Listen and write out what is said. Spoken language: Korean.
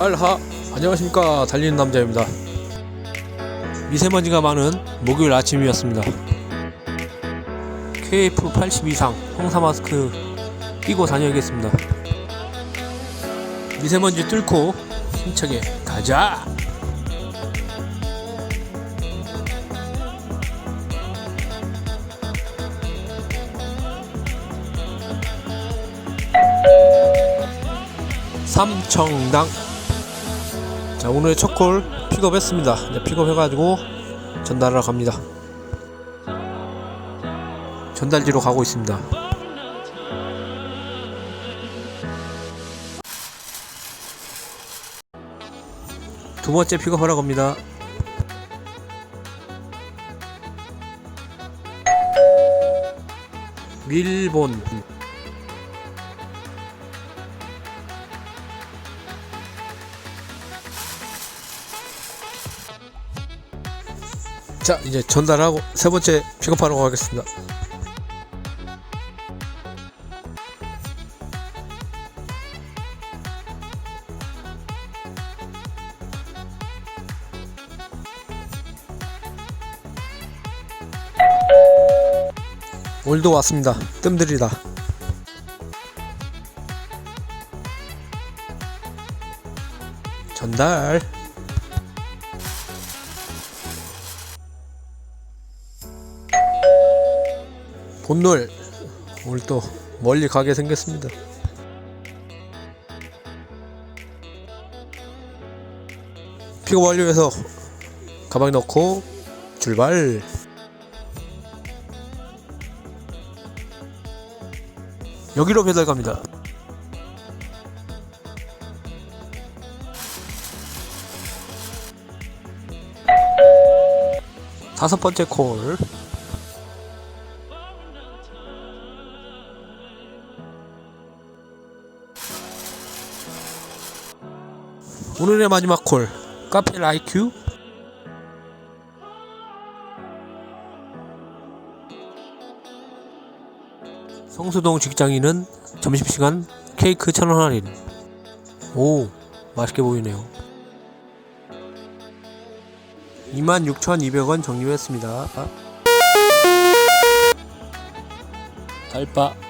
알하. 안녕하십니까. 달리는 남자입니다. 미세먼지가 많은 목요일 아침이었습니다. KF80 이상 홍사 마스크 끼고 다녀야겠습니다. 미세먼지 뚫고 힘차게 가자. 삼청당 자 오늘의 첫 콜 픽업했습니다. 이제 픽업해가지고 전달하러 갑니다. 전달지로 가고 있습니다. 두 번째 픽업하러 갑니다. 밀본 자 이제 전달하고 세 번째 픽업하러 가겠습니다. 오늘도 왔습니다. 뜸들이다. 전달 본놀 오늘 또 멀리 가게 생겼습니다. 픽업 완료해서 가방에 넣고 출발. 여기로 배달 갑니다. 다섯 번째 콜. 오늘의 마지막 콜 카페 라이큐. 성수동 직장인은 점심시간 케이크 천원 할인. 오 맛있게 보이네요. 26,200원 적립했습니다. 달바